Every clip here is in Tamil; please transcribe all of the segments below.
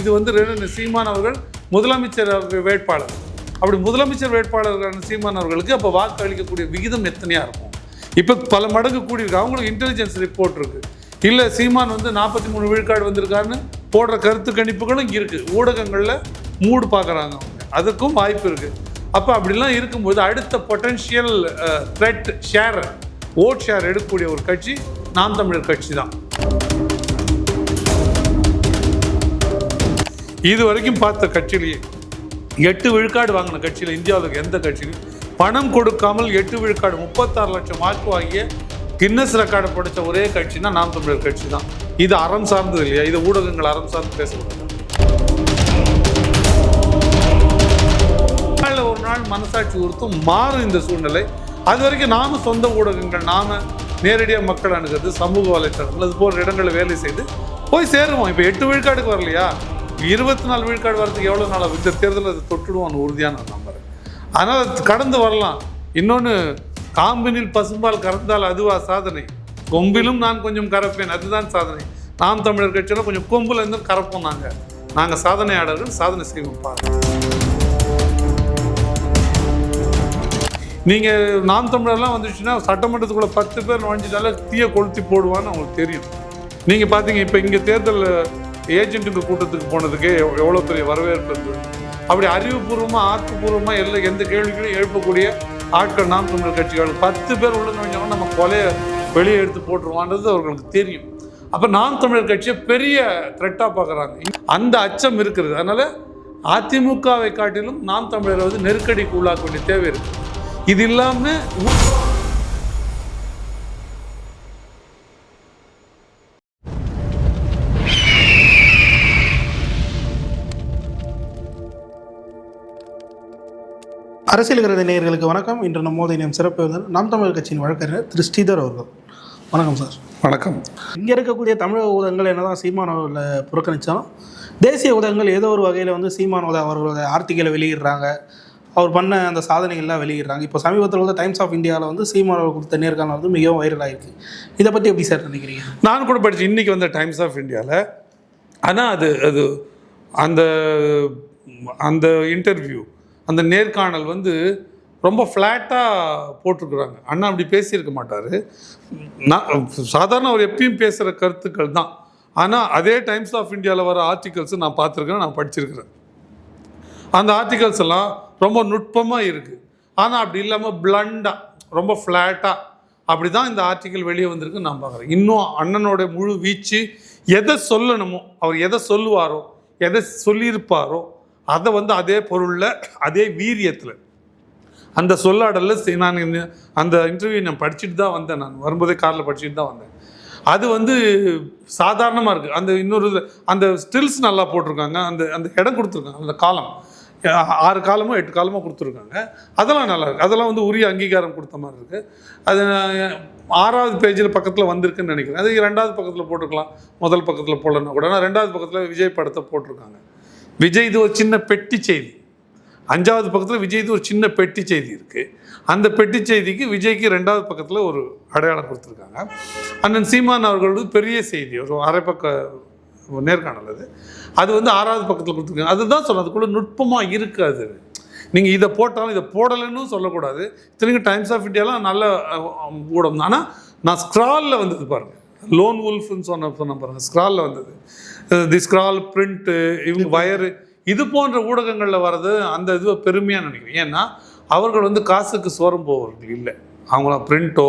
இது வந்து ரெண்டு சீமான் அவர்கள் முதலமைச்சர் வேட்பாளர். அப்படி முதலமைச்சர் வேட்பாளர்களான சீமான் அவர்களுக்கு அப்போ வாக்கு அளிக்கக்கூடிய விகிதம் எத்தனையாக இருக்கும்? இப்போ பல மடங்கு கூடியிருக்கு. அவங்களுக்கு இன்டெலிஜென்ஸ் ரிப்போர்ட் இருக்கு. இல்லை சீமான் வந்து நாற்பத்தி மூணு விழுக்காடு வந்திருக்காருன்னு போடுற கருத்து கணிப்புகளும் இங்கே ஊடகங்களில் மூடு பார்க்குறாங்க அவங்க. அதுக்கும் வாய்ப்பு இருக்குது அப்போ அப்படிலாம் இருக்கும்போது அடுத்த potential threat share vote share எடுக்கக்கூடிய ஒரு கட்சி நாம் தமிழர் கட்சி தான் இது வரைக்கும் பார்த்த கட்சியிலேயே எட்டு விழுக்காடு வாங்கின கட்சியில் இந்தியாவுக்கு எந்த கட்சியிலும் பணம் கொடுக்காமல் எட்டு விழுக்காடு முப்பத்தாறு லட்சம் வாக்கு வாங்கிய கின்னஸ் ரெக்கார்டு படித்த ஒரே கட்சினா நாம் தமிழர் கட்சி தான் இது அறம் சார்ந்தது இல்லையா? இது ஊடகங்கள் அறம் சார்ந்து பேசக்கூடாது? ஒரு நாள் மனசாட்சி உறுத்தும் மாறும் இந்த சூழ்நிலை. அது வரைக்கும் நாம சொந்த ஊடகங்கள் நாம நேரடியாக மக்கள் அணுகிறது சமூக வலைத்தளங்கள் அது போன்ற இடங்களில் வேலை செய்து போய் சேருவோம். இப்போ எட்டு விழுக்காடுக்கு வரலையா? இருபத்தி நாலு விழுக்காடு வரதுக்கு எவ்வளோ நாள் இந்த தேர்தலில் அது தொட்டுடுவோம் உறுதியாக நான் அதனால் கடந்து வரலாம். இன்னொன்று காம்பினில் பசும்பால் கறந்தால் அதுவா சாதனை? கொம்பிலும் நான் கொஞ்சம் கறப்பேன் அதுதான் சாதனை. நாம் தமிழர் கட்சியில் கொஞ்சம் கொம்பில் இருந்து கறப்போம் நாங்கள் நாங்கள் சாதனையாளர்கள் சாதனை செய்வோம் பாருங்கள் நீங்கள் நாம் தமிழர்லாம் வந்துச்சுன்னா சட்டமன்றத்துக்குள்ளே பத்து பேர் நுழைஞ்சிட்டால தீயை கொளுத்தி போடுவான்னு அவங்களுக்கு தெரியும். நீங்கள் பார்த்தீங்க இப்போ இங்கே தேர்தல் ஏஜென்ட்டுங்க கூட்டத்துக்கு போனதுக்கே எவ்வளோ பெரிய வரவேற்பு இருந்தது அப்படி அறிவுபூர்வமாக ஆக்கப்பூர்வமாக எல்லா எந்த கேள்விகளையும் எழுப்பக்கூடிய ஆட்கள் நாம் தமிழர் கட்சிகள் பத்து பேர் உள்ள நுழைஞ்சவங்க நம்ம கொலையை வெளியே எடுத்து போட்டுருவான்றது அவர்களுக்கு தெரியும். அப்போ நாம் தமிழர் கட்சியை பெரிய த்ரெட்டாக பார்க்குறாங்க. அந்த அச்சம் இருக்கிறது அதனால் அதிமுகவை காட்டிலும் நாம் தமிழரை வந்து நெருக்கடிக்கு உள்ளாக்க வேண்டிய தேவை இருக்குது இது இல்லாமல் அரசியல் கருத நேயர்களுக்கு வணக்கம். இன்று நம்மோது இணையம் சிறப்பு நாம் தமிழர் கட்சியின் வழக்கறிஞர் திரு ஸ்ரீதர் அவர்கள். வணக்கம் சார். வணக்கம். இங்கே இருக்கக்கூடிய தமிழக ஊடகங்கள் என்னதான் சீமான் புறக்கணித்தாலும் தேசிய ஊடகங்கள் ஏதோ ஒரு வகையில் வந்து சீமான் அவர்கள் அவர்களோட ஆர்டிக்கலை வெளியிடுறாங்க. அவர் பண்ண அந்த சாதனைகள்லாம் வெளியிடுறாங்க. இப்போ சமீபத்தில் வந்து டைம்ஸ் ஆஃப் இந்தியாவில் வந்து சீமான் கொடுத்த நேர்காணல் வந்து மிகவும் வைரலாக இதை பற்றி எப்படி சார் நினைக்கிறீங்க? நான் கூட படித்தேன் இன்றைக்கி வந்த டைம்ஸ் ஆஃப் இந்தியாவில் ஆனால் அது அது அந்த அந்த இன்டர்வியூ அந்த நேர்காணல் வந்து ரொம்ப ஃப்ளாட்டாக போட்டிருக்குறாங்க. அண்ணா அப்படி பேசியிருக்க மாட்டார். நான் சாதாரண அவர் எப்பயும் பேசுகிற கருத்துக்கள் தான். ஆனால் அதே டைம்ஸ் ஆஃப் இந்தியாவில் வர ஆர்டிகல்ஸ் நான் பார்த்துருக்கேன் நான் படிச்சிருக்கிறேன். அந்த ஆர்டிகல்ஸ் எல்லாம் ரொம்ப நுட்பமாக இருக்குது ஆனால் அப்படி இல்லாமல் பிளண்டாக ரொம்ப ஃப்ளாட்டாக அப்படி தான் இந்த ஆர்டிக்கல் வெளியே வந்திருக்கு நான் பார்க்குறேன். இன்னும் அண்ணனோட முழு வீச்சு எதை சொல்லணுமோ அவர் எதை சொல்லுவாரோ எதை சொல்லியிருப்பாரோ அதை வந்து அதே பொருளில் அதே வீரியத்தில். அந்த சொல்லாடலில் நான் அந்த இன்டர்வியூ நான் படிச்சுட்டு தான் வந்தேன் நான். வரும்போதே காரில் படிச்சுட்டு தான் வந்தேன். அது வந்து சாதாரணமாக இருக்குது அந்த இன்னொரு அந்த ஸ்டில்ஸ் நல்லா போட்டிருக்காங்க. அந்த அந்த இடம் கொடுத்துருக்காங்க. அந்த காலம். ஆறு காலமோ எட்டு காலமோ கொடுத்துருக்காங்க. அதெல்லாம் நல்லா இருக்குது அதெல்லாம் வந்து உரிய அங்கீகாரம் கொடுத்த மாதிரி இருக்குது அது ஆறாவது பேஜில் பக்கத்தில் வந்திருக்குன்னு நினைக்கிறேன். அது ரெண்டாவது பக்கத்தில் போட்டிருக்கலாம். முதல் பக்கத்தில் போடலன்னா கூட. ஆனால் ரெண்டாவது பக்கத்தில் விஜய் படத்தை போட்டிருக்காங்க. விஜய் இது ஒரு சின்ன பெட்டி செய்தி. அஞ்சாவது பக்கத்தில் விஜய் இது ஒரு சின்ன பெட்டி செய்தி இருக்குது அந்த பெட்டி செய்திக்கு விஜய்க்கு ரெண்டாவது பக்கத்தில் ஒரு அடையாளம் கொடுத்துருக்காங்க. அண்ணன் சீமான் அவர்களது பெரிய செய்தி ஒரு அரை பக்க நேர்காணல் அது. அது வந்து ஆறாவது பக்கத்தில் கொடுத்துருக்காங்க. அதுதான் சொல்ல அதுக்குள்ள நுட்பமாக இருக்காது நீங்கள் இதை போட்டாலும் இதை போடலைன்னு சொல்லக்கூடாது. திரும்ப டைம்ஸ் ஆஃப் இந்தியாலாம் நல்ல அஹ், ஊடகம். தான் ஆனால் நான் ஸ்க்ராலில் வந்தது பாருங்கள் லோன் உல்ஃப்னு சொன்ன சொன்ன பாருங்கள் ஸ்க்ராலில் வந்தது. தி ஸ்க்ரால் பிரிண்ட்டு இவங்க வயரு இது போன்ற ஊடகங்களில் வர்றது அந்த இதுவை பெருமையாக நினைக்கிறேன். ஏன்னா அவர்கள் வந்து காசுக்கு சோரம் போவர்கள் இல்லை. அவங்கள பிரிண்ட்டோ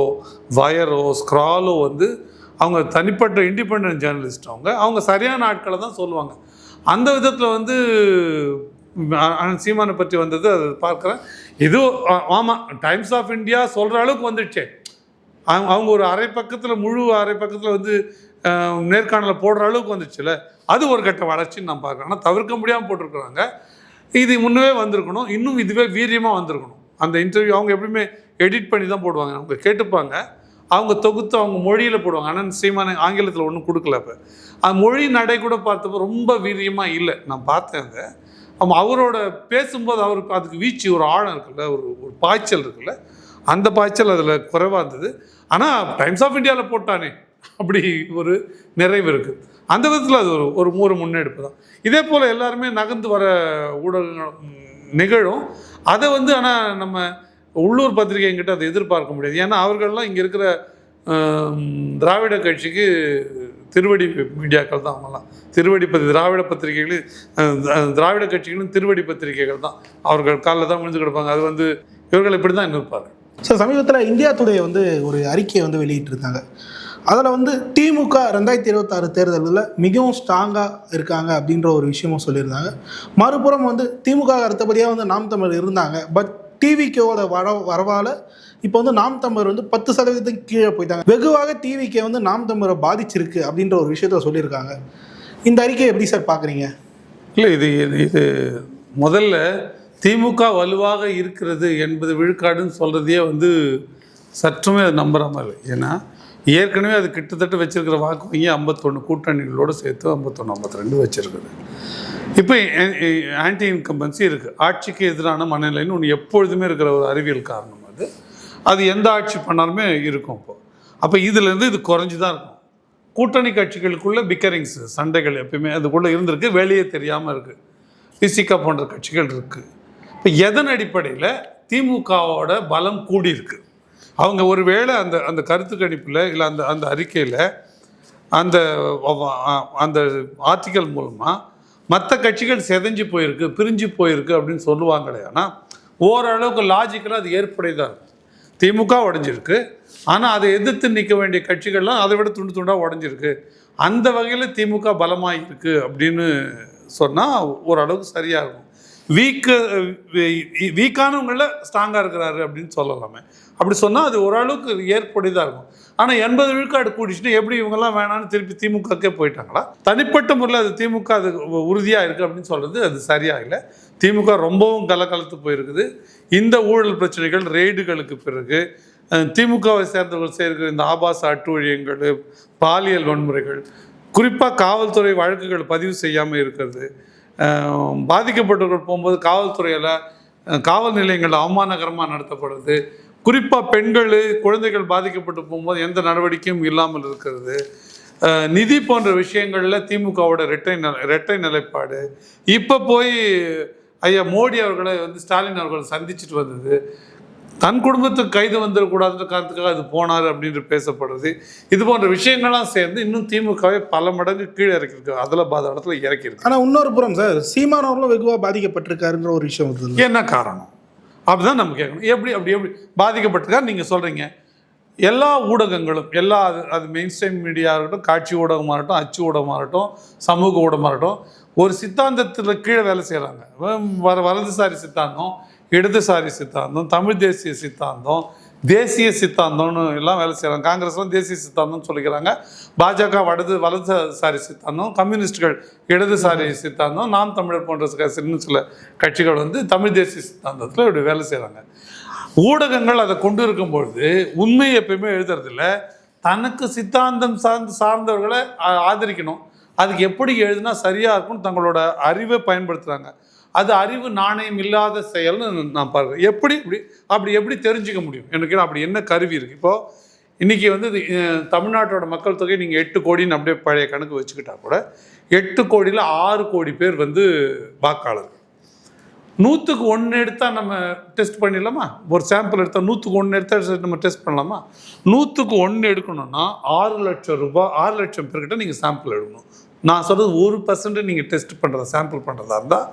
வயரோ ஸ்க்ராலோ வந்து அவங்க தனிப்பட்ட இண்டிபெண்டன்ட் ஜேர்னலிஸ்ட் அவங்க. அவங்க சரியான ஆட்களை தான் சொல்லுவாங்க. அந்த விதத்தில் வந்து சீமானை பற்றி வந்தது அது பார்க்குறேன். இது ஆமாம் டைம்ஸ் ஆஃப் இந்தியா சொல்கிற அளவுக்கு வந்துடுச்சே. அவங்க அவங்க ஒரு அரை பக்கத்தில் முழு அரை பக்கத்தில் வந்து நேர்காணலில் நேர்காணலை போடுற அளவுக்கு வந்துச்சுல அது ஒரு கட்ட வளர்ச்சின்னு நான் பார்க்குறேன். ஆனால் தவிர்க்க முடியாமல் போட்டிருக்கிறாங்க. இது முன்னவே வந்திருக்கணும். இன்னும் இதுவே வீரியமாக வந்திருக்கணும். அந்த இன்டர்வியூ அவங்க எப்படியுமே எடிட் பண்ணி தான் போடுவாங்க. அவங்க கேட்டுப்பாங்க. அவங்க தொகுத்து அவங்க மொழியில் போடுவாங்க. ஆனால் சீமான ஆங்கிலத்தில் ஒன்றும் கொடுக்கல இப்போ அந்த மொழி நடை கூட பார்த்தப்போ ரொம்ப வீரியமாக இல்லை. நான் பார்த்தேன் அதை. ஆமாம் அவரோட பேசும்போது அவருக்கு அதுக்கு வீச்சு ஒரு ஆழம் இருக்குல்ல ஒரு ஒரு பாய்ச்சல் இருக்குல்ல அந்த பாய்ச்சல் அதில் குறைவாக இருந்தது. ஆனால் டைம்ஸ் ஆஃப் இந்தியாவில் போட்டானே. அப்படி ஒரு நிறைவு இருக்குது அந்த விதத்தில் அது ஒரு ஒரு ஒரு முன்னெடுப்பு தான். இதே போல் எல்லாருமே நகர்ந்து வர ஊடகங்கள் நிகழும். அதை வந்து ஆனால் நம்ம உள்ளூர் பத்திரிகைங்கிட்ட அதை எதிர்பார்க்க முடியாது. ஏன்னா அவர்கள்லாம் இங்கே இருக்கிற திராவிட கட்சிக்கு திருவடி மீடியாக்கள் தான் அவங்கெல்லாம் திருவடி பத்திரி திராவிட பத்திரிகைகளும் திராவிட கட்சிகளும் திருவடி பத்திரிகைகள் தான். அவர்கள் காலில் தான் விழுந்து கிடப்பாங்க. அது வந்து இவர்கள் இப்படி தான் நிற்பார்கள். சார் சமீபத்தில் இந்தியா டுடே வந்து ஒரு அறிக்கையை வந்து வெளியிட்டிருந்தாங்க. அதில் வந்து திமுக ரெண்டாயிரத்தி இருபத்தாறு தேர்தலில் மிகவும் ஸ்ட்ராங்காக இருக்காங்க அப்படின்ற ஒரு விஷயமும் சொல்லியிருந்தாங்க. மறுபுறம் வந்து திமுக அடுத்தபடியாக வந்து நாம் தமிழ் இருந்தாங்க. பட் டிவிகேவோட வர வரவால் இப்போ வந்து நாம் தமிழர் வந்து பத்து சதவீதத்துக்கு கீழே போயிட்டாங்க. வெகுவாக டிவிக்கே வந்து நாம் தமிழரை பாதிச்சிருக்கு அப்படின்ற ஒரு விஷயத்த சொல்லியிருக்காங்க. இந்த அறிக்கையை எப்படி சார் பார்க்குறீங்க இல்லை இது இது- முதல்ல திமுக வலுவாக இருக்கிறது என்பது விழுக்காடுன்னு சொல்கிறதையே வந்து சற்றுமே அது நம்புகிற மாதிரி. ஏன்னா ஏற்கனவே அது கிட்டத்தட்ட வச்சிருக்கிற வாக்கு வங்கி ஐம்பத்தொன்று கூட்டணிகளோடு சேர்த்து ஐம்பத்தொன்று ஐம்பத்தி ரெண்டு வச்சுருக்குது. இப்போ ஆன்டி இன்கம்பன்சி இருக்குது ஆட்சிக்கு எதிரான மனநிலைன்னு ஒன்று எப்பொழுதுமே இருக்கிற ஒரு அறிவியல் காரணம் அது. அது எந்த ஆட்சி பண்ணாலுமே இருக்கும் இப்போ. அப்போ இதுலேருந்து இது குறைஞ்சி தான் இருக்கும். கூட்டணி கட்சிகளுக்குள்ளே பிக்கரிங்ஸ் சண்டைகள் எப்பயுமே அதுக்குள்ளே இருந்திருக்கு. வெளியே தெரியாமல் இருக்குது பிசிகா போன்ற கட்சிகள் இருக்குது இப்போ எதன் அடிப்படையில் திமுகவோட பலம் கூடியிருக்கு? அவங்க ஒருவேளை அந்த அந்த கருத்து கணிப்பில் இல்லை அந்த அந்த அறிக்கையில் அந்த அந்த ஆர்டிக்கல் மூலமாக மற்ற கட்சிகள் செதஞ்சு போயிருக்கு பிரிஞ்சு போயிருக்கு அப்படின்னு சொல்லுவாங்களே. ஆனால் ஓரளவுக்கு லாஜிக்கலாக அது ஏற்புடையதாக இருக்கும் திமுக உடஞ்சிருக்கு. ஆனால் அதை எதிர்த்து நிற்க வேண்டிய கட்சிகள்லாம் அதை விட துண்டு துண்டாக உடஞ்சிருக்கு. அந்த வகையில் திமுக பலமாக இருக்கு அப்படின்னு சொன்னால் ஓரளவுக்கு சரியாக இருக்கும். வீக்கு வீக்கானவங்களில் ஸ்ட்ராங்காக இருக்கிறாரு அப்படின்னு சொல்லலாமே. அப்படி சொன்னால் அது ஓரளவுக்கு ஏற்புடையதாக இருக்கும். ஆனால் எண்பது விழுக்காடு கூடிச்சுன்னா எப்படி இவங்கெல்லாம் வேணாம்னு திருப்பி திமுகக்கே போயிட்டாங்களா? தனிப்பட்ட முறையில் அது திமுக அது உறுதியாக இருக்குது அப்படின்னு சொல்கிறது அது சரியாக இல்லை. திமுக ரொம்பவும் கலக்கலத்து போயிருக்குது. இந்த ஊழல் பிரச்சனைகள் ரெய்டுகளுக்கு பிறகு திமுகவை சேர்ந்தவர்கள் செய்கிற இந்த ஆபாச அட்டுழியங்கள் பாலியல் வன்முறைகள் குறிப்பாக காவல்துறை வழக்குகள் பதிவு செய்யாமல் இருக்கிறது. பாதிக்கப்பட்டவர்கள் போகும்போது காவல்துறையில் காவல் நிலையங்கள் அவமானகரமாக நடத்தப்படுறது குறிப்பாக பெண்கள் குழந்தைகள் பாதிக்கப்பட்டு போகும்போது எந்த நடவடிக்கையும் இல்லாமல் இருக்கிறது. நிதி போன்ற விஷயங்களில் திமுகவோட இரட்டை இரட்டை நிலைப்பாடு. இப்போ போய் ஐயா மோடி அவர்களை வந்து ஸ்டாலின் அவர்கள் சந்திச்சுட்டு வந்தது. தன் குடும்பத்துக்கு கைது வந்துடக்கூடாதுன்ற காரணத்துக்காக அது போனார் அப்படின்று பேசப்படுறது இது போன்ற விஷயங்கள்லாம் சேர்ந்து இன்னும் திமுகவை பல மடங்கு கீழே இறக்கியிருக்கு. அதில் பாத இடத்துல இறக்கியிருக்கு. ஆனால் இன்னொரு புறம் சார் சீமான் அவர்களும் வெகுவாக பாதிக்கப்பட்டிருக்காருன்ற ஒரு விஷயம் என்ன காரணம்? அப்படிதான் நம்ம கேட்கணும். எப்படி அப்படி எப்படி? பாதிக்கப்பட்டிருக்கா நீங்கள் சொல்கிறீங்க எல்லா ஊடகங்களும் எல்லா அது அது மெயின் ஸ்ட்ரீம் மீடியா இருக்கட்டும் காட்சி ஊடகமாக இருக்கட்டும் அச்சு ஊடகமாக இருக்கட்டும் சமூக ஊடகமாக இருக்கட்டும் ஒரு சித்தாந்தத்தில் கீழே வேலை செய்கிறாங்க வர வலதுசாரி சித்தாந்தம் இடதுசாரி சித்தாந்தம் தமிழ் தேசிய சித்தாந்தம் தேசிய சித்தாந்தம்னு எல்லாம் வேலை செய்கிறாங்க காங்கிரஸ்லாம் தேசிய சித்தாந்தம்னு சொல்லிக்கிறாங்க. பாஜக வடது வலதுசாரி சித்தாந்தம் கம்யூனிஸ்டுகள் இடதுசாரி சித்தாந்தம் நாம் தமிழர் போன்ற சில- சில கட்சிகள் வந்து தமிழ் தேசிய சித்தாந்தத்தில் இப்படி வேலை செய்கிறாங்க ஊடகங்கள் அதை கொண்டு இருக்கும் பொழுது உண்மை எப்பயுமே எழுதுறதில்ல. தனக்கு சித்தாந்தம் சார்ந்து சார்ந்தவர்களை ஆதரிக்கணும். அதுக்கு எப்படி எழுதுனா சரியாக இருக்கும்னு தங்களோட அறிவை பயன்படுத்துகிறாங்க அது அறிவு நாணயம் இல்லாத செயல்னு நான் பார்க்குறேன் எப்படி இப்படி அப்படி எப்படி தெரிஞ்சுக்க முடியும்? எனக்கு அப்படி என்ன கருவி இருக்குது இப்போது இன்றைக்கி வந்து இது, தமிழ்நாட்டோட மக்கள் தொகை நீங்கள் எட்டு கோடின்னு அப்படியே பழைய கணக்கு வச்சுக்கிட்டா கூட எட்டு கோடியில் ஆறு கோடி பேர் வந்து வாக்காளர்கள். நூற்றுக்கு ஒன்று எடுத்தால் நம்ம டெஸ்ட் பண்ணிடலாமா? ஒரு சாம்பிள் எடுத்தால் நூற்றுக்கு ஒன்று எடுத்தால் நம்ம டெஸ்ட் பண்ணலாமா? நூற்றுக்கு ஒன்று எடுக்கணும்னா ஆறு லட்சம் ரூபாய் ஆறு லட்சம் பேர்கிட்ட நீங்கள் சாம்பிள் எடுக்கணும். நான் சொல்கிறது ஒரு பர்சன்ட் நீங்கள் டெஸ்ட் பண்ணுறதா சாம்பிள் பண்ணுறதா இருந்தால்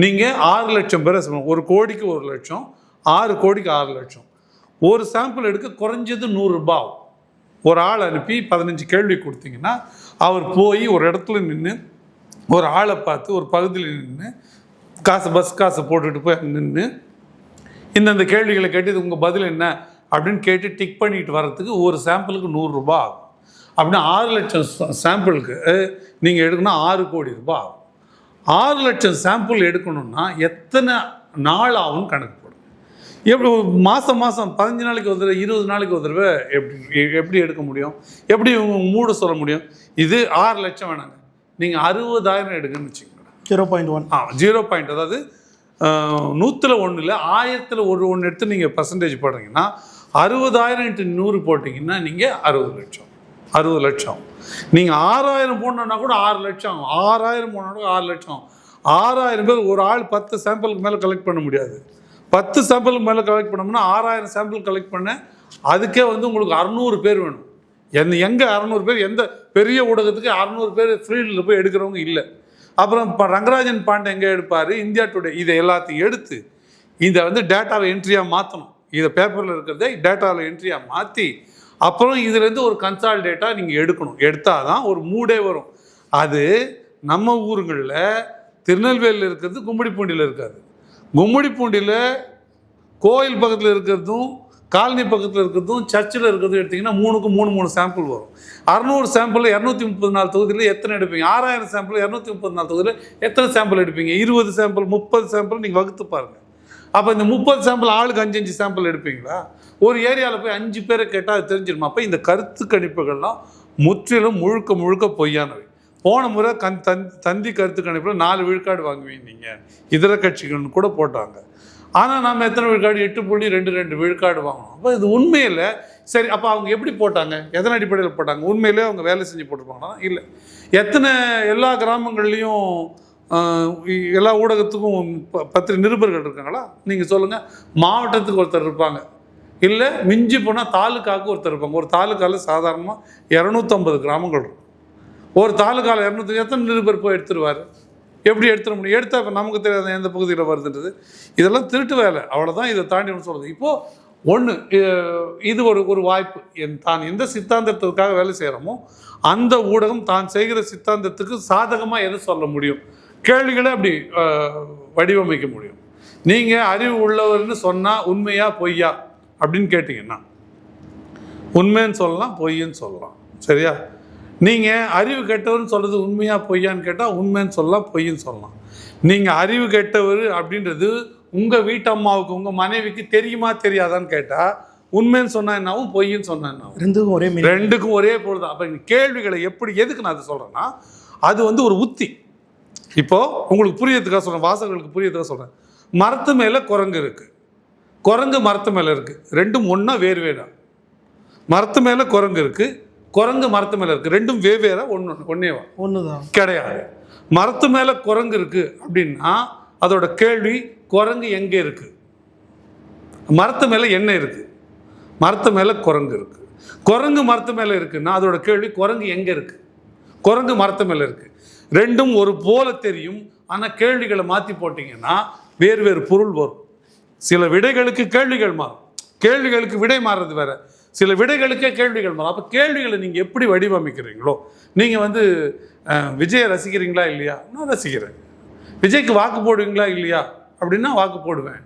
நீங்கள் ஆறு லட்சம் பேரை ஒரு கோடிக்கு ஒரு லட்சம் ஆறு கோடிக்கு ஆறு லட்சம். ஒரு சாம்பிள் எடுக்க குறைஞ்சது நூறுரூபா ஒரு ஆள் அனுப்பி பதினஞ்சு கேள்வி கொடுத்தீங்கன்னா அவர் போய் ஒரு இடத்துல நின்று ஒரு ஆளை பார்த்து ஒரு பகுதியில் நின்று காசு பஸ் காசு போட்டுட்டு போய் நின்று இந்தந்த கேள்விகளை கேட்டு இது உங்கள் பதில் என்ன அப்படின்னு கேட்டு டிக் பண்ணிட்டு வர்றதுக்கு ஒரு சாம்பிளுக்கு நூறுரூபா ஆகும். அப்படின்னா ஆறு லட்சம் சாம்பிளுக்கு நீங்கள் எடுக்கணும் ஆறு கோடி ரூபாய் ஆகும். ஆறு லட்சம் சாம்பிள் எடுக்கணும்னா எத்தனை நாள் கணக்கு போடுங்க எப்படி மாதம் மாதம் பதினஞ்சு நாளைக்கு ஒரு தடவை இருபது நாளைக்கு ஒரு தடவை எப்படி எப்படி எடுக்க முடியும்? எப்படி மூட சொல்ல முடியும்? இது ஆறு லட்சம் வேணாங்க. நீங்கள் அறுபதாயிரம் எடுங்கன்னு வச்சுக்கோங்க. ஜீரோ பாயிண்ட் ஒன் ஆ ஜீரோ பாயிண்ட் அதாவது நூற்றில் ஒன்றில் ஆயிரத்தில் ஒரு ஒன்று எடுத்து நீங்கள் பர்சன்டேஜ் போடுறீங்கன்னா அறுபதாயிரம் இன்ட்டு நூறு போட்டிங்கன்னா நீங்கள் அறுபது லட்சம். அறுபது லட்சம். நீங்கள் ஆறாயிரம் போடணுன்னா கூட ஆறு லட்சம் ஆறாயிரம் போடணுன்னா கூட ஆறு லட்சம் ஆறாயிரம் பேர் ஒரு ஆள் பத்து சாம்பிளுக்கு மேலே கலெக்ட் பண்ண முடியாது. பத்து சாம்பிளுக்கு மேலே கலெக்ட் பண்ணோம்னா ஆறாயிரம் சாம்பிள் கலெக்ட் பண்ண அதுக்கே வந்து உங்களுக்கு அறநூறு பேர் வேணும். எந்த எங்கே அறநூறு பேர்? எந்த பெரிய ஊடகத்துக்கு அறநூறு பேர் ஃபீல்டில் போய் எடுக்கிறவங்க இல்லை. அப்புறம் இப்போ ரங்கராஜன் பாண்டே எங்கே எடுப்பார்? இந்தியா டுடே இதை எல்லாத்தையும் எடுத்து இதை வந்து டேட்டாவை என்ட்ரியாக மாற்றணும் இதை பேப்பரில் இருக்கிறதே டேட்டாவில் என்ட்ரியாக மாற்றி அப்புறம் இதுலேருந்து ஒரு கன்சால்டேட்டாக நீங்கள் எடுக்கணும். எடுத்தால் தான் ஒரு மூடே வரும். அது நம்ம ஊருங்களில் திருநெல்வேலியில் இருக்கிறது கும்மிடிப்பூண்டியில் இருக்காது. கும்மிடிப்பூண்டியில் கோயில் பக்கத்தில் இருக்கிறதும் காலனி பக்கத்தில் இருக்கிறதும் சர்ச்சில் இருக்கிறதும் எடுத்திங்கன்னா மூணுக்கு மூணு மூணு சாம்பிள் வரும். அறநூறு சாம்பிள் இரநூத்தி முப்பது நாலு தொகுதியில் எத்தனை எடுப்பீங்க? ஆறாயிரம் சாம்பிள் இரநூத்தி முப்பது நாலு தொகுதியில் எத்தனை சாம்பிள் எடுப்பீங்க? இருபது சாம்பிள் முப்பது சாம்பிள் நீங்கள் வகுத்து பாருங்கள் அப்போ இந்த முப்பது சாம்பிள் ஆளுக்கு அஞ்சு அஞ்சு சாம்பிள் எடுப்பீங்களா? ஒரு ஏரியாவில் போய் அஞ்சு பேரை கேட்டால் அது தெரிஞ்சிருமா? அப்போ இந்த கருத்து கணிப்புகள்லாம் முற்றிலும் முழுக்க முழுக்க பொய்யானவை. போன முறை கண் தந் தந்தி கருத்து கணிப்பில் நாலு விழுக்காடு வாங்குவீங்க நீங்கள் இதர கட்சிகள்னு கூட போட்டாங்க. ஆனால் நம்ம எத்தனை விழுக்காடு? எட்டு புள்ளி ரெண்டு ரெண்டு விழுக்காடு வாங்கணும். அப்போ இது உண்மையில் சரி அப்போ அவங்க எப்படி போட்டாங்க? எதன் அடிப்படையில் போட்டாங்க? உண்மையிலே அவங்க வேலை செஞ்சு போட்டிருப்பாங்களா? இல்லை. எத்தனை எல்லா கிராமங்கள்லேயும் எல்லா ஊடகத்துக்கும் பத்திரி நிருபர்கள் இருக்காங்களா? நீங்கள் சொல்லுங்கள் மாவட்டத்துக்கு ஒருத்தர் இருப்பாங்க. இல்லை மிஞ்சி போனால் தாலுக்காவுக்கு ஒருத்தர் இருப்பாங்க. ஒரு தாலுக்காவில் சாதாரணமாக இரநூத்தம்பது கிராமங்கள் இருக்கும். ஒரு தாலுக்காவில் இரநூத்தி எத்தனை நிருபர் போய் எடுத்துருவார்? எப்படி எடுத்துட முடியும்? எடுத்தால் இப்போ நமக்கு தெரியாத எந்த பகுதியில் வருதுன்றது? இதெல்லாம் திருட்டு வேலை. அவ்வளோதான் இதை தாண்டி ஒன்று சொல்கிறது இப்போது ஒன்று இது ஒரு ஒரு வாய்ப்பு. என் தான் எந்த சித்தாந்தத்துக்காக வேலை செய்கிறோமோ அந்த ஊடகம் தான் செய்கிற சித்தாந்தத்துக்கு சாதகமாக எதை சொல்ல முடியும்? கேள்விகளை அப்படி வடிவமைக்க முடியும். நீங்கள் அறிவு உள்ளவர்னு சொன்னால் உண்மையா பொய்யா அப்படின்னு கேட்டிங்கன்னா உண்மைன்னு சொல்லலாம் பொய்ன்னு சொல்லலாம். சரியா? நீங்கள் அறிவு கெட்டவர்னு சொல்கிறது உண்மையா பொய்யான்னு கேட்டால் உண்மைன்னு சொல்லலாம் பொய்ன்னு சொல்லலாம். நீங்கள் அறிவு கெட்டவர் அப்படின்றது உங்கள் வீட்டம்மாவுக்கு உங்கள் மனைவிக்கு தெரியுமா தெரியாதான்னு கேட்டால் உண்மைன்னு சொன்னா என்னாவும் பொய்ன்னு சொன்னா என்னாவும். ரெண்டுக்கும் ஒரே ரெண்டுக்கும் ஒரே தான். அப்போ கேள்விகளை எப்படி எதுக்கு நான் அதை சொல்கிறேன்னா அது வந்து ஒரு உத்தி. இப்போ உங்களுக்கு புரியறதுக்காக சொல்கிறேன் வாசகர்களுக்கு புரியறதுக்காக சொல்கிறேன் மரத்து மேலே குரங்கு இருக்குது குரங்கு மரத்து மேலே இருக்குது ரெண்டும் ஒன்றா வேறு வேறா மரத்து மேலே குரங்கு இருக்குது குரங்கு மரத்து மேலே இருக்குது ரெண்டும் வெவ்வேறா ஒன்று ஒன்றேவா ஒன்று தான் கிடையாது. மரத்து மேலே குரங்கு இருக்குது அப்படின்னா அதோட கேள்வி குரங்கு எங்கே இருக்குது மரத்து மேலே என்ன இருக்குது மரத்து மேலே குரங்கு இருக்குது குரங்கு மரத்து மேலே இருக்குன்னா அதோட கேள்வி குரங்கு எங்கே இருக்குது குரங்கு மரத்து மேலே இருக்குது ரெண்டும் ஒரு போல தெரியும். ஆனால் கேள்விகளை மாற்றி போட்டிங்கன்னா வேறு வேறு பொருள் வரும். சில விடைகளுக்கு கேள்விகள் மாறும். கேள்விகளுக்கு விடை மாறுறது வேற. சில விடைகளுக்கே கேள்விகள் மாறும். அப்போ கேள்விகளை நீங்கள் எப்படி வடிவமைக்கிறீங்களோ? நீங்கள் வந்து அஹ், விஜயை ரசிக்கிறீங்களா இல்லையா? நான் ரசிக்கிறேன். விஜய்க்கு வாக்கு போடுவீங்களா இல்லையா? அப்படின்னா வாக்கு போடுவேன்.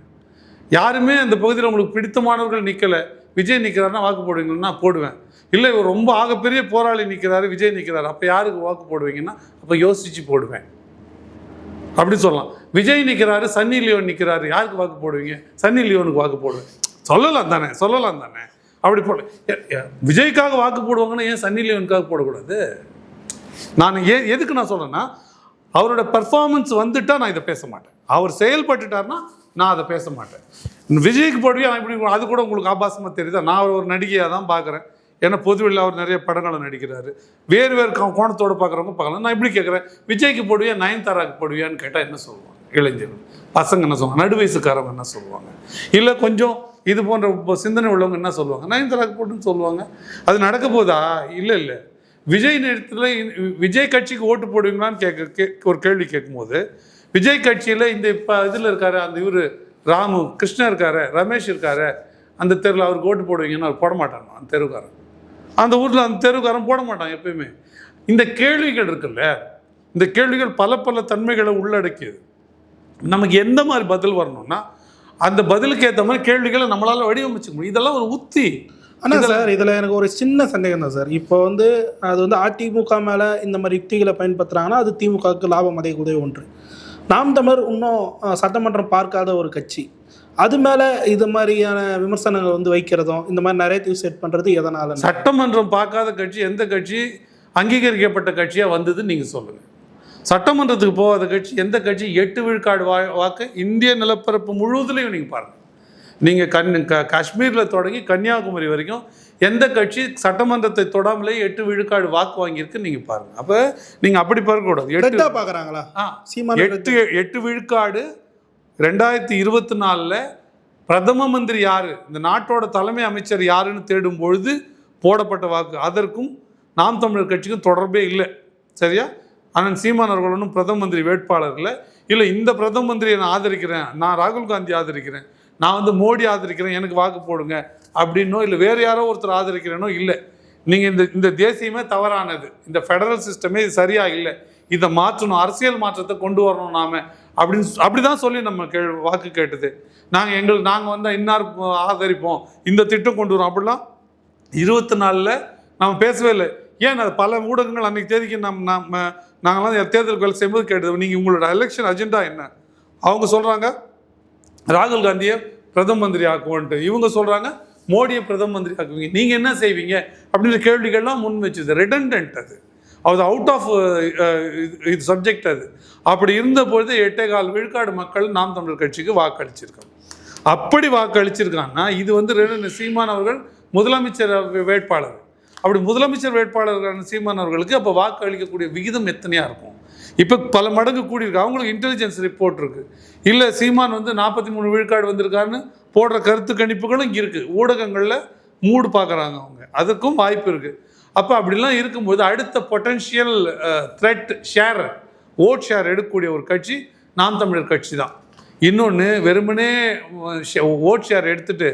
யாருமே அந்த பகுதியில் உங்களுக்கு பிடித்தமானவர்கள் நிற்கலை விஜய் நிற்கிறாருன்னா வாக்கு போடுவீங்கன்னா போடுவேன். இல்லை இவர் ரொம்ப ஆகப்பெரிய போராளி நிற்கிறாரு விஜய் நிற்கிறாரு அப்போ யாருக்கு வாக்கு போடுவீங்கன்னா அப்போ யோசிச்சு போடுவேன். அப்படி சொல்லலாம். விஜய் நிற்கிறாரு சன்னி லியோன் நிற்கிறாரு யாருக்கு வாக்கு போடுவீங்க? சன்னி லியோனுக்கு வாக்கு போடுவேன். சொல்லலாம் தானே சொல்லலாம் தானே. அப்படி போட. விஜய்க்காக வாக்கு போடுவாங்கன்னா ஏன் சன்னி லியோனுக்காக போடக்கூடாது? நான் ஏ எதுக்கு நான் சொல்கிறேன்னா அவரோட பர்ஃபார்மன்ஸ் வந்துட்டால் நான் இதை பேச மாட்டேன். அவர் செயல்பட்டுட்டார்னா நான் அதை பேச மாட்டேன். விஜய்க்கு போடுவியா? இப்படி அது கூட உங்களுக்கு ஆபாசமாக தெரியுதா? நான் ஒரு நடிகையாக தான் பார்க்குறேன். ஏன்னா பொதுவெளியில் அவர் நிறைய படங்களை நடிக்கிறாரு. வேறு வேறு கோணத்தோடு பார்க்குறவங்க பார்க்கலாம். நான் இப்படி கேட்குறேன். விஜய்க்கு போடுவியா நயன்தாராக்கு போடுவியான்னு கேட்டால் என்ன சொல்லுவாங்க? இளைஞர்கள். பசங்க என்ன சொல்லுவாங்க? நடு வயசுக்காரவங்க என்ன சொல்லுவாங்க? இல்லை கொஞ்சம் இது போன்ற சிந்தனை உள்ளவங்க என்ன சொல்லுவாங்க? நயன்தாராக்கு போட்டுன்னு சொல்லுவாங்க. அது நடக்க போதா? இல்லை இல்லை. விஜய் நேரத்தில் விஜய் கட்சிக்கு ஓட்டு போடுவீங்களான்னு கேட்க கே ஒரு கேள்வி கேட்கும்போது விஜய் கட்சியில் இந்த இப்போ இதில் இருக்காரு அந்த இவர் ராமு கிருஷ்ணன் இருக்காரு ரமேஷ் இருக்காரு அந்த தெருவில் அவருக்கு ஓட்டு போடுவீங்கன்னு அவர் போட மாட்டாங்க அந்த தெருவுக்காரன் அந்த ஊரில் அந்த தெருவுக்காரன் போட மாட்டான் எப்பயுமே. இந்த கேள்விகள் இருக்குல்ல இந்த கேள்விகள் பல பல தன்மைகளை உள்ளடக்கியது. நமக்கு எந்த மாதிரி பதில் வரணும்னா அந்த பதிலுக்கு ஏற்ற மாதிரி கேள்விகளை நம்மளால் வடிவமைச்சுக்க முடியும். இதெல்லாம் ஒரு உத்தி. ஆனால் சார் இதில் எனக்கு ஒரு சின்ன சந்தேகம் தான் சார். இப்போ வந்து அது வந்து அதிமுக மேலே இந்த மாதிரி யுக்திகளை பயன்படுத்துகிறாங்கன்னா அது திமுகவுக்கு லாபம் அடையக்கூடிய ஒன்று. நாம் தமிழர் இன்னும் சட்டமன்றம் பார்க்காத ஒரு கட்சி. அது மேலே இது மாதிரியான விமர்சனங்கள் வந்து வைக்கிறதும் இந்த மாதிரி நிறைய செட் பண்ணுறது எதனால? சட்டமன்றம் பார்க்காத கட்சி எந்த கட்சி அங்கீகரிக்கப்பட்ட கட்சியாக வந்ததுன்னு நீங்கள் சொல்லுங்கள் சட்டமன்றத்துக்கு போகாத கட்சி எந்த கட்சி எட்டு விழுக்காடு வா வாக்கு இந்திய நிலப்பரப்பு முழுவதுலையும் நீங்கள் பாருங்கள் நீங்கள் கண் க காஷ்மீரில் தொடங்கி கன்னியாகுமரி வரைக்கும் எந்த கட்சி சட்டமன்றத்தை தொடாமலே எட்டு விழுக்காடு வாக்கு வாங்கியிருக்கு நீங்கள் பாருங்கள் அப்போ நீங்கள் அப்படி பார்க்கக்கூடாது. எட்டு ரெட்டா பாக்குறாங்களா ஆ எட்டு எட்டு விழுக்காடு ரெண்டாயிரத்தி இருபத்தி நாலில் பிரதம மந்திரி யார்? இந்த நாட்டோட தலைமை அமைச்சர் யாருன்னு தேடும் பொழுது போடப்பட்ட வாக்கு. அதற்கும் நாம் தமிழர் கட்சிக்கும் தொடர்பே இல்லை. சரியா? அண்ணன் சீமான் அவர்கள் ஒன்றும் பிரதம மந்திரி வேட்பாளர் இல்லை. இல்லை இந்த பிரதம மந்திரியை நான் ஆதரிக்கிறேன். நான் ராகுல் காந்தி ஆதரிக்கிறேன். நான் வந்து மோடி ஆதரிக்கிறேன். எனக்கு வாக்கு போடுங்க அப்படின்னோ இல்லை வேறு யாரோ ஒருத்தர் ஆதரிக்கிறேனோ இல்லை. நீங்கள் இந்த இந்த தேசியமே தவறானது. இந்த ஃபெடரல் சிஸ்டமே இது சரியாக இல்லை. இதை மாற்றணும். அரசியல் மாற்றத்தை கொண்டு வரணும் நாம. அப்படின்னு சொ- அப்படிதான் சொல்லி நம்ம கே வாக்கு கேட்டது. நாங்கள் எங்களுக்கு நாங்கள் வந்தால் இன்னார் ஆதரிப்போம் இந்த திட்டம் கொண்டு வரோம் அப்படிலாம் இருபத்தி நாலில் நம்ம பேசவே இல்லை. ஏன் அது பல ஊடகங்கள் அன்றைக்கி தேதிக்கு நம் நம்ம நாங்களாம் தேர்தல் வேலை செய்யும்போது கேட்டது நீங்கள் உங்களோட எலெக்ஷன் அஜெண்டா என்ன? அவங்க சொல்கிறாங்க ராகுல் காந்தியை பிரதம மந்திரி ஆக்குவோன்ட்டு. இவங்க சொல்கிறாங்க மோடியை பிரதம மந்திரி ஆக்குவீங்க. நீங்கள் என்ன செய்வீங்க? அப்படின்ற கேள்விகள்லாம் முன் வச்சுது. ரிடன்டன்ட் அது. அது அவுட் ஆஃப் இது சப்ஜெக்ட் அது அப்படி இருந்த பொழுது எட்டே கால் விழுக்காடு மக்கள் நாம் தமிழர் கட்சிக்கு வாக்களிச்சிருக்காங்க. அப்படி வாக்களிச்சிருக்காங்கன்னா இது வந்து ரெண்டு சீமான் அவர்கள் முதலமைச்சர் வேட்பாளர். அப்படி முதலமைச்சர் வேட்பாளர்களான சீமான் அவர்களுக்கு அப்போ வாக்கு அளிக்கக்கூடிய விகிதம் எத்தனையாக இருக்கும்? இப்போ பல மடங்கு கூடியிருக்கு. அவங்களுக்கு இன்டெலிஜென்ஸ் ரிப்போர்ட் இருக்குது இல்லை சீமான் வந்து நாற்பத்தி மூணு விழுக்காடு வந்திருக்காருன்னு போடுற கருத்து கணிப்புகளும் இங்கே இருக்குது ஊடகங்களில் மூடு பார்க்குறாங்க அவங்க. அதுக்கும் வாய்ப்பு இருக்குது அப்போ அப்படிலாம் இருக்கும்போது அடுத்த potential threat share vote share எடுக்கக்கூடிய ஒரு கட்சி நாம் தமிழர் கட்சி தான். இன்னொன்று வெறுமனே ஓட் ஷேர் எடுத்துட்டு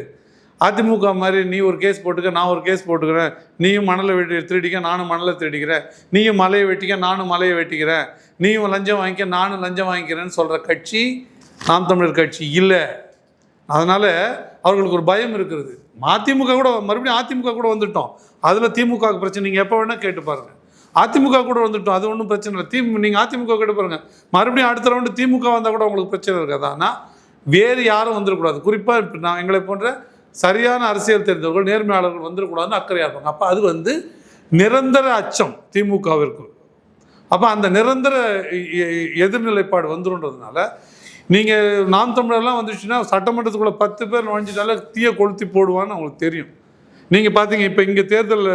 அதிமுக மாதிரி நீ ஒரு கேஸ் போட்டுக்க நான் ஒரு கேஸ் போட்டுக்கிறேன். நீயும் மணலை வெட்டி திருடிக்க நானும் மணலை திருடிக்கிறேன். நீயும் மலையை வெட்டிக்க நானும் மலையை வெட்டிக்கிறேன். நீயும் லஞ்சம் வாங்கிக்க நானும் லஞ்சம் வாங்கிக்கிறேன்னு சொல்கிற கட்சி நாம் தமிழர் கட்சி இல்லை. அதனால் அவர்களுக்கு ஒரு பயம் இருக்கிறது. அதிமுக கூட மறுபடியும் அதிமுக கூட வந்துட்டோம். அதில் திமுக பிரச்சனை நீங்கள் எப்போ வேணால் கேட்டு பாருங்கள் அதிமுக கூட வந்துட்டோம் அது ஒன்றும் பிரச்சனை இல்லை. திமு நீங்கள் அதிமுக கேட்டு பாருங்கள் மறுபடியும் அடுத்த ரவுண்டு திமுக வந்தால் கூட உங்களுக்கு பிரச்சனை இருக்காது. ஆனால் வேறு யாரும் வந்துடக்கூடாது. குறிப்பாக இப்போ நான் எங்களை போன்ற சரியான அரசியல் தெரிந்தவர்கள் நேர்மையாளர்கள் வந்துடக்கூடாதுன்னு அக்கறையாக இருப்பாங்க. அப்போ அது வந்து நிரந்தர அச்சம் திமுகவிற்கு. அப்போ அந்த நிரந்தர எதிர்நிலைப்பாடு வந்துருன்றதுனால நீங்கள் நாம் தமிழர்லாம் வந்துச்சுன்னா சட்டமன்றத்துக்குள்ளே பத்து பேர் நுழைஞ்சிட்டாலே தீயை கொளுத்தி போடுவான்னு அவங்களுக்கு தெரியும். நீங்கள் பார்த்தீங்க இப்போ இங்கே தேர்தல்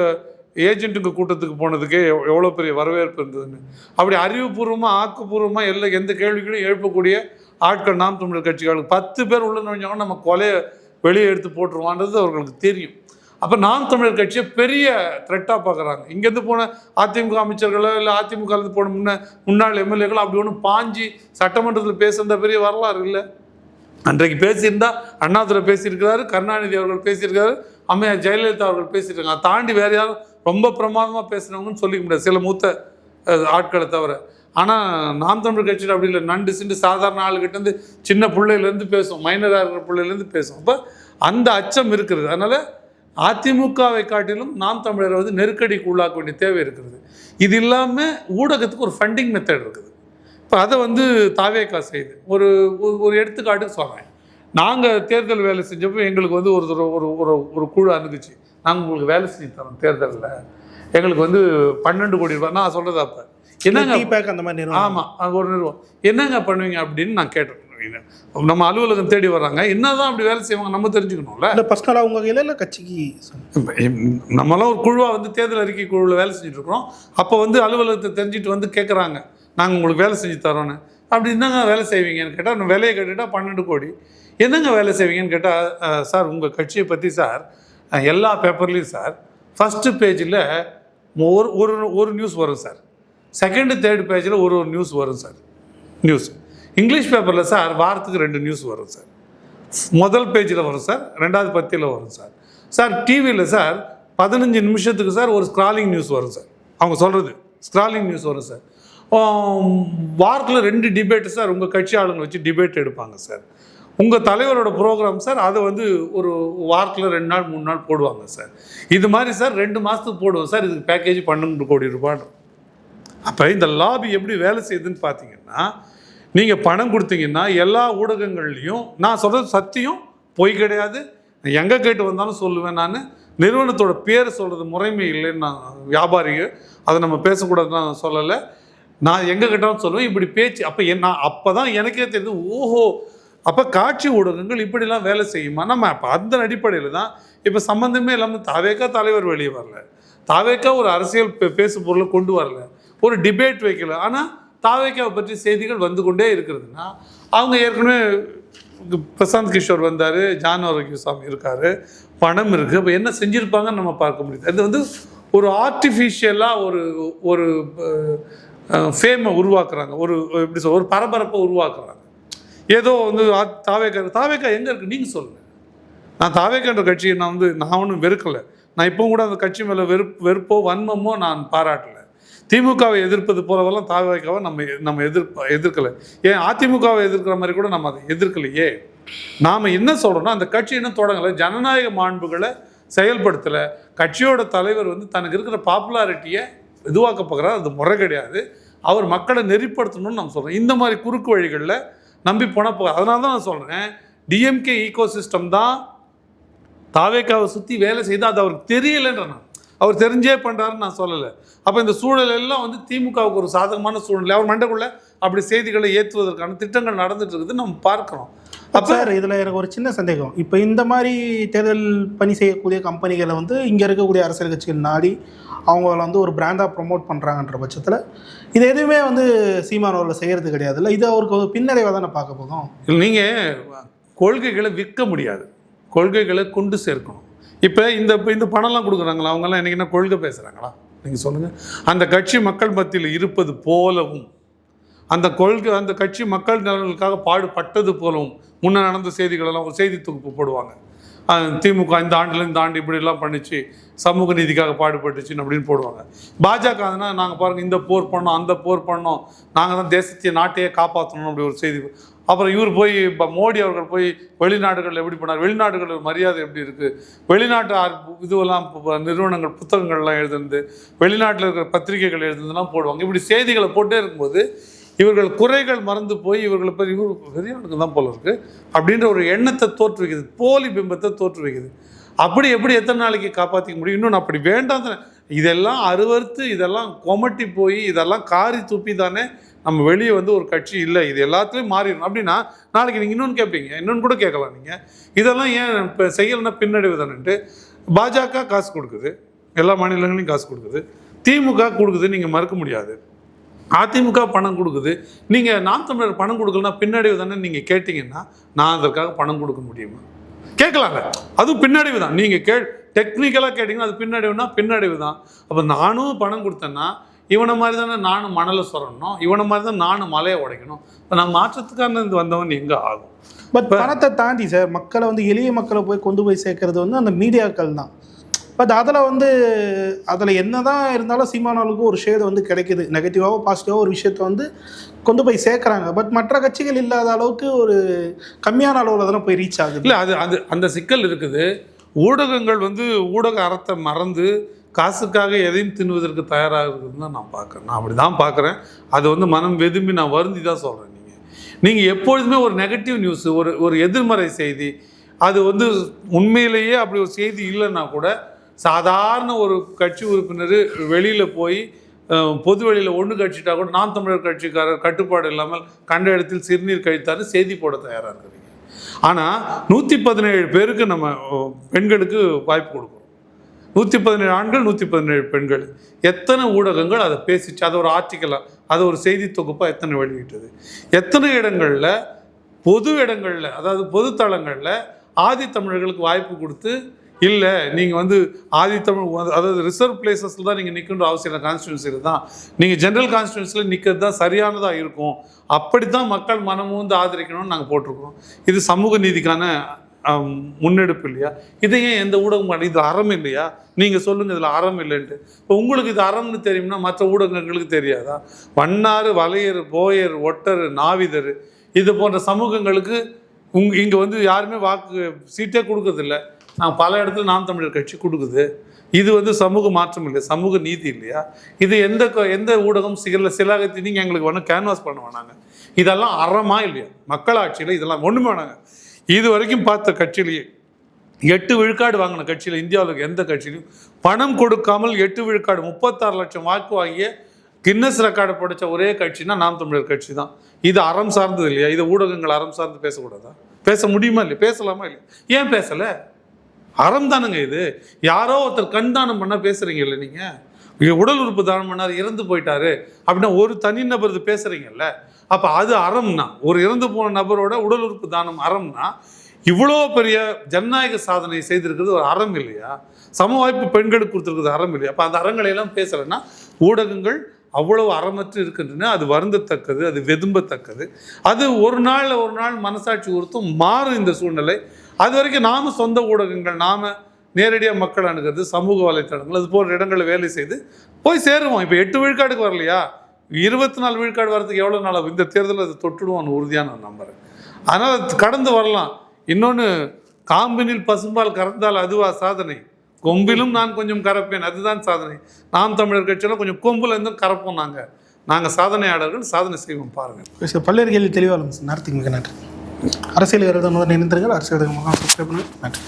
ஏஜென்ட்டுங்க கூட்டத்துக்கு போனதுக்கே எவ்வளோ பெரிய வரவேற்பு இருந்ததுன்னு. அப்படி அறிவுபூர்வமாக ஆக்கப்பூர்வமாக எல்லா எந்த கேள்விகளையும் எழுப்பக்கூடிய ஆட்கள் நாம் தமிழர் கட்சிகளுக்கு பத்து பேர் உள்ள நுழைஞ்சாங்கன்னா நம்ம கொலையை வெளியே எடுத்து போட்டுருவான்றது அவர்களுக்கு தெரியும். அப்போ நாம் தமிழர் கட்சியை பெரிய த்ரெட்டாக பார்க்குறாங்க. இங்கேருந்து போன அதிமுக அமைச்சர்களோ இல்லை அதிமுகலேருந்து போன முன்ன முன்னாள் எம்எல்ஏக்களோ அப்படி ஒன்று பாஞ்சி சட்டமன்றத்தில் பேசுகிற பெரிய வரலாறு இல்லை. அன்றைக்கு பேசியிருந்தா அண்ணாதுரை பேசியிருக்கிறாரு கருணாநிதி அவர்கள் பேசியிருக்காரு அம்மையார் ஜெயலலிதா அவர்கள் பேசியிருக்காங்க. அதை தாண்டி வேறு யாரும் ரொம்ப பிரமாதமாக பேசுனவங்கன்னு சொல்லிக்க முடியாது. சில மூத்த ஆட்களை தவிர. ஆனால் நாம் தமிழ் கட்சியில் அப்படி இல்லை. நண்டு சிண்டு சாதாரண ஆளுகிட்டேருந்து சின்ன பிள்ளையிலேருந்து பேசும் மைனராக இருக்கிற பிள்ளையிலேருந்து பேசும் அப்போ அந்த அச்சம் இருக்கிறது அதனால் அதிமுகவை காட்டிலும் நாம் தமிழரை வந்து நெருக்கடிக்கு உள்ளாக்க வேண்டிய தேவை இருக்கிறது. இது இல்லாமல் ஊடகத்துக்கு ஒரு ஃபண்டிங் மெத்தட் இருக்குது. இப்போ அதை வந்து தாவேக்கா செய்யுது ஒரு ஒரு- எடுத்துக்காட்டுக்கு சொல்கிறேன் நாங்கள் தேர்தல் வேலை செஞ்சப்போ எங்களுக்கு வந்து ஒரு ஒரு ஒரு ஒரு குழு அணுகுச்சு நாங்கள் உங்களுக்கு வேலை செஞ்சு தரோம் தேர்தலில். எங்களுக்கு வந்து பன்னெண்டு கோடி ரூபாய் நான் சொல்கிறது அப்போ. என்னங்க அந்த மாதிரி ஆமாம் அங்கே ஒரு நிறுவனம். என்னங்க பண்ணுவீங்க அப்படின்னு நான் கேட்டேன். நம்ம அலுவலகம் தேடி வர்றாங்க. என்னதான் அப்படி வேலை செய்வாங்க நம்ம தெரிஞ்சுக்கணும்ல? இல்லை பர்சனலாக உங்க கையில் இல்லை கட்சிக்கு நம்மளாம் ஒரு குழுவாக வந்து தேர்தல் அறிக்கை குழுவில் வேலை செஞ்சுட்டு இருக்கிறோம் அப்போ வந்து அலுவலகத்தை தெரிஞ்சுட்டு வந்து கேட்குறாங்க நாங்கள் உங்களுக்கு வேலை செஞ்சு தரோன்னு. அப்படி என்னங்க வேலை செய்வீங்கன்னு கேட்டால் வேலையை கேட்டுட்டா பன்னெண்டு கோடி. என்னங்க வேலை செய்வீங்கன்னு கேட்டால் சார் உங்கள் கட்சியை பற்றி சார் எல்லா பேப்பர்லேயும் சார் ஃபஸ்ட்டு பேஜில் ஒரு ஒரு ஒரு நியூஸ் வரும் சார். செகண்டு தேர்ட் பேஜில் ஒரு ஒரு நியூஸ் வரும் சார். நியூஸ் இங்கிலீஷ் பேப்பரில் சார் வாரத்துக்கு ரெண்டு நியூஸ் வரும் சார். முதல் பேஜில் வரும் சார் ரெண்டாவது பத்தியில் வரும் சார். சார் டிவியில் சார் பதினஞ்சு நிமிஷத்துக்கு சார் ஒரு ஸ்க்ராலிங் நியூஸ் வரும் சார். அவங்க சொல்கிறது ஸ்க்ராலிங் நியூஸ் வரும் சார். வாரத்தில் ரெண்டு டிபேட்டு சார் உங்கள் கட்சி ஆளுங்க வச்சு டிபேட் எடுப்பாங்க சார். உங்கள் தலைவரோட ப்ரோக்ராம் சார் அதை வந்து ஒரு வாரத்தில் ரெண்டு நாள் மூணு நாள் போடுவாங்க சார். இது மாதிரி சார் ரெண்டு மாதத்துக்கு போடுவோம் சார் இதுக்கு பேக்கேஜ் பன்னெண்டு கோடி ரூபான்னு. அப்போ இந்த லாபி எப்படி வேலை செய்யுதுன்னு பார்த்தீங்கன்னா நீங்கள் பணம் கொடுத்தீங்கன்னா எல்லா ஊடகங்கள்லையும் நான் சொல்கிறது சத்தியம் பொய் கிடையாது. எங்கே கேட்டு வந்தாலும் சொல்லுவேன் நான். நிறுவனத்தோட பேரை சொல்கிறது முறைமை இல்லைன்னு நான் வியாபாரிகள் அதை நம்ம பேசக்கூடாதுன்னு நான் சொல்லலை. நான் எங்கே கேட்டாலும் சொல்லுவேன். இப்படி பேச்சு அப்போ என் நான் அப்போ தான் எனக்கே தெரியுது ஓஹோ அப்போ காட்சி ஊடகங்கள் இப்படிலாம் வேலை செய்யுமா? நம்ம அப்போ அந்த அடிப்படையில் தான் இப்போ சம்மந்தமே இல்லாமல் தாவேக்கா தலைவர் வெளியே வரல. தாவேக்கா ஒரு அரசியல் பே- பேசு பொருளை கொண்டு வரல. ஒரு டிபேட் வைக்கல. ஆனால் தாவேக்காவை பற்றி செய்திகள் வந்து கொண்டே இருக்கிறதுனா அவங்க ஏற்கனவே பிரசாந்த் கிஷோர் வந்தார் ஜான் ஆரோக்கியசாமி இருக்கார் பணம் இருக்குது அப்போ என்ன செஞ்சுருப்பாங்கன்னு நம்ம பார்க்க முடியுது. அது வந்து ஒரு ஆர்டிஃபிஷியலாக ஒரு ஒரு ஃபேமை உருவாக்குறாங்க. ஒரு எப்படி சொல் ஒரு பரபரப்பை உருவாக்குறாங்க. ஏதோ வந்து தாவேக்கா தாவேக்கா எங்கே இருக்குது நீங்கள் சொல்லுங்கள் நான் தாவேக்கன்ற கட்சியை நான் வந்து நான் ஒன்றும் வெறுக்கலை. நான் இப்போ கூட அந்த கட்சி மேலே வெறுப்பு வெறுப்போ வன்மமோ நான் பாராட்டலை. திமுகவை எதிர்ப்பது போலவெல்லாம் தாவேக்காவை நம்ம நம்ம எதிர்ப்ப எதிர்க்கலை. ஏன் அதிமுகவை எதிர்க்கிற மாதிரி கூட நம்ம அதை எதிர்க்கலையே? நாம் என்ன சொல்கிறோன்னா அந்த கட்சி இன்னும் தொடங்கலை. ஜனநாயக மாண்புகளை செயல்படுத்தலை. கட்சியோட தலைவர் வந்து தனக்கு இருக்கிற பாப்புலாரிட்டியை இதுவாக்க பார்க்குறாரு அது முறை கிடையாது. அவர் மக்களை நெறிப்படுத்தணும்னு நம்ம சொல்கிறோம் இந்த மாதிரி குறுக்கு வழிகளில் நம்பி போனால் போக அதனால தான் நான் சொல்கிறேன் டிஎம்கே ஈகோ சிஸ்டம் தான் தாவேக்காவை சுற்றி வேலை செய்து அது அவருக்கு தெரியலைன்ற நான். அவர் தெரிஞ்சே பண்ணுறாருன்னு நான் சொல்லலை. அப்போ இந்த சூழல் எல்லாம் வந்து திமுகவுக்கு ஒரு சாதகமான சூழ்நிலை. அவர் மண்டைக்குள்ள அப்படி செய்திகளை ஏற்றுவதற்கான திட்டங்கள் நடந்துட்டு இருக்குது நம்ம பார்க்குறோம். அப்போ சார் இதில் எனக்கு ஒரு சின்ன சந்தேகம். இப்போ இந்த மாதிரி தேர்தல் பணி செய்யக்கூடிய கம்பெனிகளை வந்து இங்கே இருக்கக்கூடிய அரசியல் கட்சிகள் நாடி அவங்கள வந்து ஒரு பிராண்டாக ப்ரொமோட் பண்ணுறாங்கன்ற பட்சத்தில் இது எதுவுமே வந்து சீமானவர்கள் செய்கிறது கிடையாது இல்லை? இது அவருக்கு ஒரு பின்னடைவாக தானே பார்க்க போதும் நீங்கள் கொள்கைகளை விற்க முடியாது. கொள்கைகளை கொண்டு சேர்க்கணும். இப்போ இந்த இந்த பணம்லாம் கொடுக்குறாங்களா? அவங்கெல்லாம் என்னைக்கு என்ன கொள்கை பேசுகிறாங்களா நீங்கள் சொல்லுங்கள் அந்த கட்சி மக்கள் மத்தியில் இருப்பது போலவும் அந்த கொள்கை அந்த கட்சி மக்கள் நலன்களுக்காக பாடுபட்டது போலவும் முன்னே நடந்த செய்திகளெல்லாம் ஒரு செய்தி தொகுப்பு போடுவாங்க. திமுக இந்த ஆண்டில் இந்த ஆண்டு இப்படிலாம் பண்ணிச்சு சமூக நீதிக்காக பாடுபட்டுச்சுன்னு அப்படின்னு போடுவாங்க. பாஜக நாங்கள் பாருங்கள் இந்த போர் பண்ணோம் அந்த போர் பண்ணோம் நாங்கள் தான் தேசத்தையே நாட்டையே காப்பாற்றணும் அப்படி ஒரு செய்தி அப்புறம் இவர் போய் இப்போ மோடி அவர்கள் போய் வெளிநாடுகளில் எப்படி பண்ணார் வெளிநாடுகளில் மரியாதை எப்படி இருக்குது வெளிநாட்டு ஆர்- இதுவெல்லாம் நிறுவனங்கள் புத்தகங்கள்லாம் எழுதுனது வெளிநாட்டில் இருக்கிற பத்திரிகைகள் எழுதுனதுலாம் போடுவாங்க. இப்படி செய்திகளை போட்டே இருக்கும்போது இவர்கள் குறைகள் மறந்து போய் இவர்களை பற்றி இவர் பெரியவனுக்கு தான் போல இருக்குது அப்படின்ற ஒரு எண்ணத்தை தோற்றுவிக்குது. போலி பிம்பத்தை தோற்றுவிக்குது. அப்படி எப்படி எத்தனை நாளைக்கு காப்பாற்றிக்க முடியும்? இன்னொன்று அப்படி வேண்டாம் இதெல்லாம் அருவறுத்து இதெல்லாம் கொமட்டி போய் இதெல்லாம் காரி துப்பி தானே நம்ம வெளியே வந்து ஒரு கட்சி இல்லை இது எல்லாத்துலேயும் மாறிடும் அப்படின்னா நாளைக்கு நீங்கள் இன்னொன்று கேட்பீங்க இன்னொன்று கூட கேட்கலாம் நீங்கள் இதெல்லாம் ஏன் இப்போ செய்யலைன்னா பின்னடைவு தானேன்ட்டு. பாஜக காசு கொடுக்குது. எல்லா மாநிலங்களையும் காசு கொடுக்குது. திமுக கொடுக்குது நீங்கள் மறுக்க முடியாது. அதிமுக பணம் கொடுக்குது. நீங்கள் நாம் தமிழர் பணம் கொடுக்கலன்னா பின்னடைவு தானே நீங்கள் கேட்டிங்கன்னா நான் அதற்காக பணம் கொடுக்க முடியுமா? கேட்கலாங்க அதுவும் பின்னடைவு தான். நீங்கள் கே டெக்னிக்கலாக கேட்டிங்கன்னா அது பின்னடைவுனா பின்னடைவு தான். அப்போ நானும் பணம் கொடுத்தேன்னா இவனை மாதிரி தானே நானும் மணலை சொல்லணும் இவனை மாதிரி தான் நானும் மலையை உடைக்கணும். இப்போ நான் மாற்றத்துக்கான இது வந்தவன் எங்கே ஆகும்? பட் பணத்தை தாண்டி சார் மக்களை வந்து எளிய மக்களை போய் கொண்டு போய் சேர்க்கறது வந்து அந்த மீடியாக்கள் தான். பட் அதில் வந்து அதில் என்ன தான் இருந்தாலும் சீமானவர்களுக்கு ஒரு ஷேடு வந்து கிடைக்குது. நெகட்டிவாவோ பாசிட்டிவாவோ ஒரு விஷயத்த வந்து கொண்டு போய் சேர்க்குறாங்க. பட் மற்ற கட்சிகள் இல்லாத அளவுக்கு ஒரு கம்மியான அளவில் தானே போய் ரீச் ஆகுது. இல்லை அது அது அந்த சிக்கல் இருக்குது. ஊடகங்கள் வந்து ஊடக அறத்தை மறந்து காசுக்காக எதையும் தின்னுவதற்கு தயாராக இருக்குதுன்னு தான் நான் பார்க்குறேன். நான் அப்படி தான் பார்க்குறேன். அது வந்து மனம் வெதும்பி நான் வருந்தி தான் சொல்கிறேன் நீங்கள் நீங்கள் எப்பொழுதுமே ஒரு நெகட்டிவ் நியூஸ் ஒரு ஒரு எதிர்மறை செய்தி அது வந்து உண்மையிலேயே அப்படி ஒரு செய்தி இல்லைன்னா கூட சாதாரண ஒரு கட்சி உறுப்பினர் வெளியில் போய் பொது வெளியில் ஒன்று கட்சிட்டா கூட நாம் தமிழர் கட்சிக்காரர் கட்டுப்பாடு இல்லாமல் கண்ட இடத்தில் சிறுநீர் கழித்தாரு செய்தி போட தயாராக இருக்கிறீங்க. ஆனால் நூற்றி பதினேழு பேருக்கு நம்ம பெண்களுக்கு வாய்ப்பு கொடுக்கும் நூற்றி பதினேழு ஆண்கள் நூற்றி பதினேழு பெண்கள். எத்தனை ஊடகங்கள் அதை பேசிச்சு அதை ஒரு ஆர்டிக்கலாக அதை ஒரு செய்தி தொகுப்பாக எத்தனை வெளியிட்டது? எத்தனை இடங்களில் பொது இடங்களில் அதாவது பொது தளங்களில் ஆதி தமிழர்களுக்கு வாய்ப்பு கொடுத்து இல்லை நீங்கள் வந்து ஆதி தமிழ் அதாவது ரிசர்வ் பிளேசஸில் தான் நீங்கள் நிற்கணுன்ற அவசியம் இல்லை கான்ஸ்டியூன்சியில் தான். நீங்கள் ஜென்ரல் கான்ஸ்டியூன்சியில் நிற்கிறது தான் சரியானதாக இருக்கும். அப்படி தான் மக்கள் மனமும் வந்து ஆதரிக்கணும்னு நாங்கள் போட்டிருக்கிறோம். இது சமூக நீதிக்கான முன்னெடுப்பு இல்லையா? இதை ஏன் எந்த ஊடகம் பண்ணி இது அறம் இல்லையா? நீங்கள் சொல்லுங்கள் இதில் அறம் இல்லைன்ட்டு. இப்போ உங்களுக்கு இது அறம்னு தெரியும்னா மற்ற ஊடகங்களுக்கு தெரியாதா? வண்ணாறு வலையர் போயர் ஒட்டர் நாவிதர் இது போன்ற சமூகங்களுக்கு உங் இங்கே வந்து யாருமே வாக்கு சீட்டே கொடுக்கறதில்ல. நான் பல இடத்துல நாம் தமிழர் கட்சி கொடுக்குது. இது வந்து சமூக மாற்றம் இல்லையா? சமூக நீதி இல்லையா? இது எந்த க- எந்த ஊடகம் சில சிலாகத்தை நீங்கள் எங்களுக்கு வேணும் கேன்வாஸ் பண்ண வேணாங்க. இதெல்லாம் அறமா இல்லையா? மக்களாட்சியில் இதெல்லாம் ஒன்றுமே வேணாங்க. இது வரைக்கும் பார்த்த கட்சியிலேயே எட்டு விழுக்காடு வாங்கின கட்சியில் இந்தியாவில் எந்த கட்சியிலும் பணம் கொடுக்காமல் எட்டு விழுக்காடு முப்பத்தாறு லட்சம் வாக்கு வாங்கிய கின்னஸ் ரெக்கார்டு படித்த ஒரே கட்சினா நாம் தமிழர் கட்சி தான். இது அறம் சார்ந்தது இல்லையா? இது ஊடகங்கள் அறம் சார்ந்து பேசக்கூடாதா? பேச முடியுமா இல்லையா? பேசலாமா இல்லையா? ஏன் பேசலை? அறம் தானுங்க இது. யாரோ ஒருத்தர் கண் தானம் பண்ணால் பேசுறீங்கல்ல நீங்க? உடல் உறுப்பு தானம் பண்ணாரு இறந்து போயிட்டாரு. அப்படின்னா ஒரு தனிநபர் இது பேசுறீங்கல்ல? அப்போ அது அறம்னா ஒரு இறந்து போன நபரோட உடல் உறுப்பு தானம் அறம்னா இவ்வளோ பெரிய ஜனநாயக சாதனை செய்திருக்கிறது ஒரு அறம் இல்லையா? சம வாய்ப்பு பெண்களுக்கு கொடுத்துருக்கிறது அறம் இல்லையா? அப்போ அந்த அறங்களை எல்லாம் பேசலைன்னா ஊடகங்கள் அவ்வளவு அறமற்று இருக்கின்றன அது வருந்தத்தக்கது அது வெதும்பத்தக்கது. அது ஒரு நாள் ஒரு நாள் மனசாட்சி உறுத்தும் மாறும் இந்த சூழ்நிலை. அது வரைக்கும் நாம சொந்த ஊடகங்கள் நாம நேரடியாக மக்கள் அணுகிறது சமூக வலைத்தளங்கள் அது போன்ற இடங்களில் வேலை செய்து போய் சேருவோம். இப்போ எட்டு விழுக்காடுக்கு வரலையா? இருபத்தி நாலு விழுக்காடு வரதுக்கு எவ்வளோ நாள் இந்த தேர்தலில் அதை தொட்டுடுவோம்னு உறுதியாக நான் நம்புகிறேன் அதனால் கடந்து வரலாம். இன்னொன்று காம்பினில் பசும்பால் கறந்தால் அதுவா சாதனை? கொம்பிலும் நான் கொஞ்சம் கறப்பேன் அதுதான் சாதனை. நாம் தமிழர் கட்சியில் கொஞ்சம் கொம்புல இருந்தும் கறப்போம் நாங்கள் நாங்கள் சாதனையாளர்கள் சாதனை செய்வோம் பாருங்கள் சார் பல்வேறு கேள்வி தெளிவாக சார். மிக நன்றி. அரசியல் வீரர்கள் முதல் நினைந்திருங்கள் அரசியல் நன்றி.